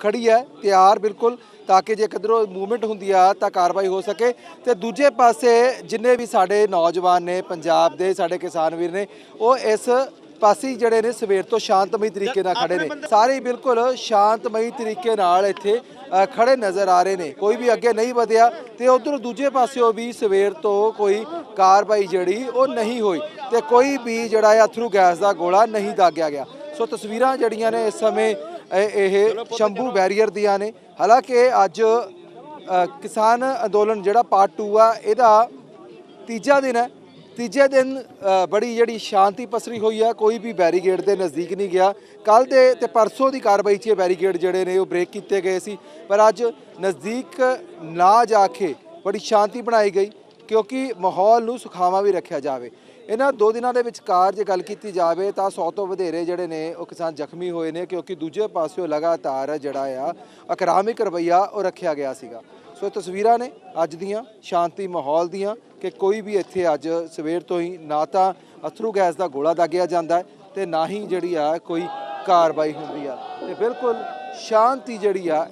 ਖੜੀ ਹੈ ਤਿਆਰ ਬਿਲਕੁਲ ਤਾਂ ਕਿ ਜੇ ਕਿਧਰੋਂ ਮੂਵਮੈਂਟ ਹੁੰਦੀ ਆ ਤਾਂ ਕਾਰਵਾਈ ਹੋ ਸਕੇ। ਤੇ ਦੂਜੇ ਪਾਸੇ ਜਿੰਨੇ ਵੀ ਸਾਡੇ ਨੌਜਵਾਨ ਨੇ ਪੰਜਾਬ ਦੇ ਸਾਡੇ ਕਿਸਾਨ ਵੀਰ ਨੇ ਉਹ ਇਸ ਪਾਸੇ ਜਿਹੜੇ ਨੇ ਸਵੇਰ ਤੋਂ ਸ਼ਾਂਤਮਈ ਤਰੀਕੇ ਨਾਲ ਖੜੇ ਨੇ। ਸਾਰੇ ਬਿਲਕੁਲ ਸ਼ਾਂਤਮਈ ਤਰੀਕੇ ਨਾਲ ਇੱਥੇ ਖੜੇ ਨਜ਼ਰ ਆ ਰਹੇ ਨੇ। ਕੋਈ ਵੀ ਅੱਗੇ ਨਹੀਂ ਵਧਿਆ ਤੇ ਉਧਰ ਦੂਜੇ ਪਾਸਿਓਂ ਵੀ ਸਵੇਰ ਤੋਂ ਕੋਈ ਕਾਰਵਾਈ ਜਿਹੜੀ ਉਹ ਨਹੀਂ ਹੋਈ ਤੇ ਕੋਈ ਵੀ ਜਿਹੜਾ ਹੈ ਅਥਰੂ ਗੈਸ ਦਾ ਗੋਲਾ ਨਹੀਂ ਦਾਗਿਆ ਗਿਆ। ਸੋ ਤਸਵੀਰਾਂ ਜਿਹੜੀਆਂ ਨੇ ਇਸ ਸਮੇਂ ਇਹ ਸ਼ੰਭੂ ਬੈਰੀਅਰ ਦੀਆਂ ਨੇ। ਹਾਲਾਂਕਿ ਅੱਜ ਕਿਸਾਨ ਅੰਦੋਲਨ ਜਿਹੜਾ ਪਾਰਟ 2 ਆ ਇਹਦਾ ਤੀਜਾ ਦਿਨ ਹੈ। ਤੀਜੇ ਦਿਨ ਬੜੀ ਜਿਹੜੀ ਸ਼ਾਂਤੀ ਪਸਰੀ ਹੋਈ ਆ। ਕੋਈ ਵੀ ਬੈਰੀਗੇਡ ਦੇ ਨਜ਼ਦੀਕ ਨਹੀਂ ਗਿਆ। ਕੱਲ ਦੇ ਤੇ ਪਰਸੋਂ ਦੀ ਕਾਰਵਾਈ 'ਚ ਇਹ ਬੈਰੀਗੇਡ ਜਿਹੜੇ ਨੇ ਉਹ ਬ੍ਰੇਕ ਕੀਤੇ ਗਏ ਸੀ। ਪਰ ਅੱਜ ਨਜ਼ਦੀਕ ਨਾ ਜਾ ਕੇ ਬੜੀ ਸ਼ਾਂਤੀ ਬਣਾਈ ਗਈ। ਕਿਉਂਕਿ ਮਾਹੌਲ ਨੂੰ ਸੁਖਾਵਾਂ ਵੀ ਰੱਖਿਆ ਜਾਵੇ। ਇਹਨਾਂ ਦੋ ਦਿਨਾਂ ਦੇ ਵਿਚਕਾਰ ਜੇ ਗੱਲ ਕੀਤੀ ਜਾਵੇ ਤਾਂ 100 ਤੋਂ ਵਧੇਰੇ ਜਿਹੜੇ ਨੇ ਉਹ ਕਿਸਾਨ ਜ਼ਖਮੀ ਹੋਏ ਨੇ ਕਿਉਂਕਿ ਦੂਜੇ ਪਾਸਿਓਂ ਲਗਾਤਾਰ ਜਿਹੜਾ ਆ, ਅਕਰਾਮਿਕ ਰਵਈਆ ਉਹ ਰੱਖਿਆ ਗਿਆ ਸੀਗਾ। ਸੋ ਤਸਵੀਰਾਂ ਨੇ ਅੱਜ ਦੀਆਂ, ਸ਼ਾਂਤੀ ਮਾਹੌਲ ਦੀਆਂ ਕਿ ਕੋਈ ਵੀ ਇੱਥੇ ਅੱਜ ਸਵੇਰ ਤੋਂ ਹੀ ਨਾ ਤਾਂ ਅਥਰੂ ਗੈਸ ਦਾ ਗੋਲਾ ਦਾਗਿਆ ਜਾਂਦਾ ਹੈ ਤੇ ਨਾ ਹੀ ਜਿਹੜੀ ਆ ਕੋਈ ਕਾਰਵਾਈ ਹੁੰਦੀ ਆ। ਤੇ ਬਿਲਕੁਲ ਸ਼ਾਂਤੀ ਜਿਹੜੀ ਆ